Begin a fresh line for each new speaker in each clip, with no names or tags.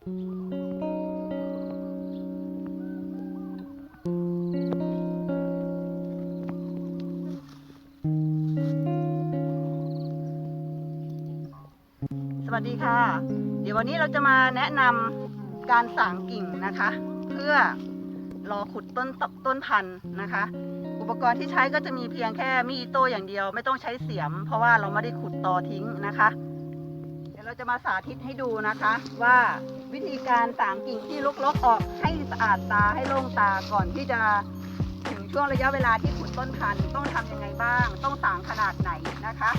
สวัสดีค่ะ เดี๋ยววันนี้เราจะมาแนะนำการสางกิ่งนะคะ เพื่อรอขุดต้นตต้นพันธุ์นะคะ อุปกรณ์ที่ใช้ก็จะมีเพียงแค่มีดโต้อย่างเดียว ไม่ต้องใช้เสียม เพราะว่าเราไม่ได้ขุดตอทิ้งนะคะ ดี๋ยวเราจะมาสาธิตให้ดูนะคะ ว่าวิธีการสางกิ่งที่ลกๆออกให้สะอาดตาให้โล่งตาก่อนที่จะถึงช่วงระยะเวลาที่ขุดต้นพันธุ์ต้องทำยังไงบ้าง ต้องสางขนาดไหนนะคะ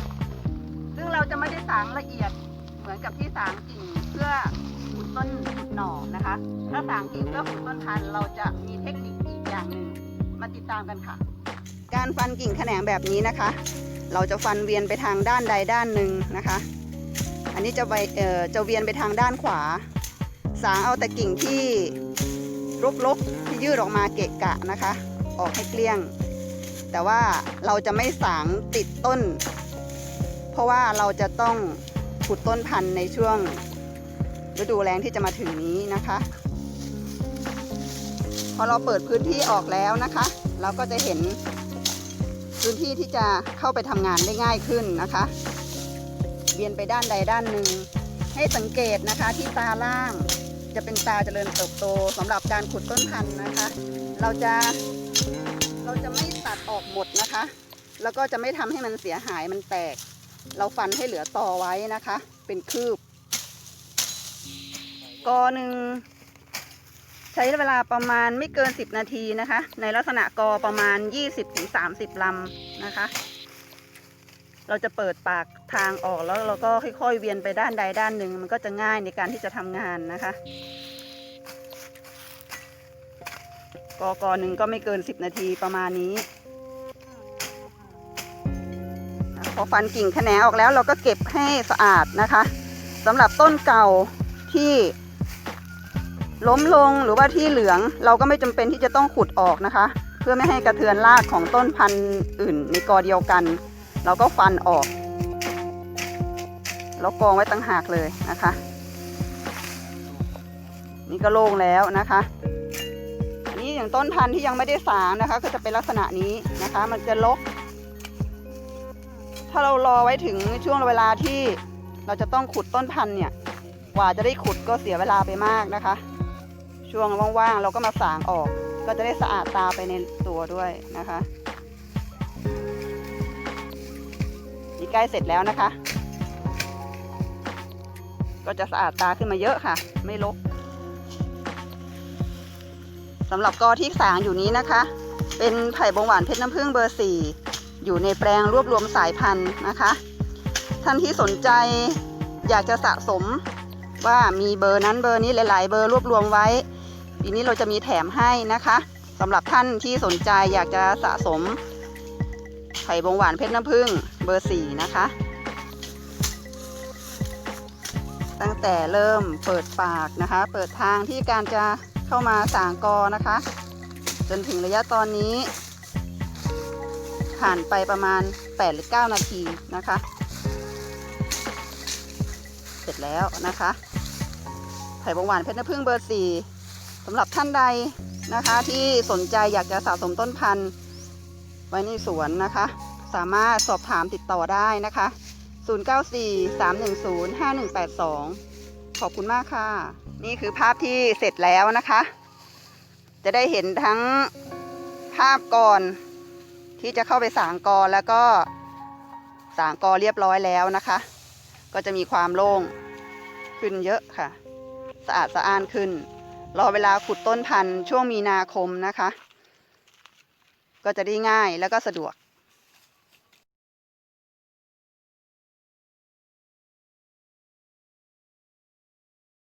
ซึ่งเราจะไม่ได้สางละเอียดเหมือนกับที่สางกิ่งเพื่อขุดต้นขุดหน่อนะคะ ถ้าสางกิ่งเพื่อขุดต้นพันธุ์เราจะมีเทคนิคอีกอย่างหนึ่งมาติดตามกันค่ะ การฟันกิ่งแขนงแบบนี้นะคะ เราจะฟันเวียนไปทางด้านใดด้านหนึ่งนะคะ อันนี้จะไปเอ่อจะเวียนไปทางด้านขวา สางเอาแต่กิ่งที่รกๆที่ยืดออกมาเกะกะนะคะ ออกให้เกลี้ยง แต่ว่าเราจะไม่สางติดต้น เพราะว่าเราจะต้องขุดต้นพันธุ์ในช่วงฤดูแล้งที่จะมาถึงนี้นะคะ พอเราเปิดพื้นที่ออกแล้วนะคะ เราก็จะเห็นพื้นที่ที่จะเข้าไปทำงานได้ง่ายขึ้นนะคะ วียนไปด้านใดด้านหนึ่ง ให้สังเกตนะคะที่ตาล่าง จะเป็นตาเจริญเติบโตสำหรับการขุดต้นพันธุ์นะคะ เราจะเราจะไม่ตัดออกหมดนะคะ แล้วก็จะไม่ทำให้มันเสียหายมันแตก เราฟันให้เหลือตอไว้นะคะ เป็นคืบกอหนึ่งใช้เวลาประมาณไม่เกิน 10 นาทีนะคะ ในลักษณะกอประมาณ 20-30ลำนะคะ เราจะเปิดปากทางออกแล้วเราก็ค่อยๆเวียนไปด้านใดด้านหนึ่ง มันก็จะง่ายในการที่จะทำงานนะคะกอกอหนึ่งก็ไม่เกิน 10 นาทีประมาณนี้ พอฟันกิ่งแขนงออกแล้วเราก็เก็บให้สะอาดนะคะสำหรับต้นเก่าที่ล้มลงหรือว่าที่เหลืองเราก็ไม่จำเป็นที่จะต้องขุดออกนะคะ เพื่อไม่ให้กระเทือนรากของต้นพันธุ์อื่นในกอเดียวกัน เราก็ฟันออกแล้วกองไว้ตั้งหากเลยนะคะ นี่ก็โล่งแล้วนะคะนนี้อย่างต้นพันธุ์ที่ยังไม่ได้สางนะคะ ก็จะเป็นลักษณะนี้นะคะ มันจะลก ถ้าเรารอไว้ถึงช่วงเวลาที่เราจะต้องขุดต้นพันธุ์เนี่ย กว่าจะได้ขุดก็เสียเวลาไปมากนะคะ ช่วงว่างๆเราก็มาสางออก ก็จะได้สะอาดตาไปในตัวด้วยนะคะ ใกล้เสร็จแล้วนะคะ ก็จะสะอาดตาขึ้นมาเยอะค่ะ ไม่ลกสำหรับกอที่สางอยู่นี้นะคะ เป็นไผ่บงหวานเพชรน้ำผึ้งเบอร์สี่อยู่ในแปลงรวบรวมสายพันธุ์นะคะ ท่านที่สนใจอยากจะสะสมว่ามีเบอร์นั้นเบอร์นี้หลาย ๆ เบอร์รวบรวมไว้ปีนี้เราจะมีแถมให้นะคะสำหรับท่านที่สนใจอยากจะสะสม ไข่บงหวานเพชรน้ำผึ้งเบอร์สี่นะคะ ตั้งแต่เริ่มเปิดปากนะคะ เปิดทางที่การจะเข้ามาสางกอนะคะ จนถึงระยะตอนนี้ ผ่านไปประมาณ 8 หรือ 9 นาทีนะคะ เสร็จแล้วนะคะไผ่บงหวานเพชรน้ำผึ้งเบอร์4สำหรับท่านใดนะคะที่สนใจอยากจะสะสมต้นพันธุ์ ไว้ในสวนนะคะ สามารถสอบถามติดต่อได้นะคะ 0943105182 ขอบคุณมากค่ะ นี่คือภาพที่เสร็จแล้วนะคะ จะได้เห็นทั้งภาพก่อนที่จะเข้าไปสางกอแล้วก็สางกอเรียบร้อยแล้วนะคะ ก็จะมีความโล่งขึ้นเยอะค่ะ สะอาดสะอ้านขึ้น รอเวลาขุดต้นพันธุ์ช่วงมีนาคมนะคะ ก็จะได้ง่ายแล้วก็สะดวก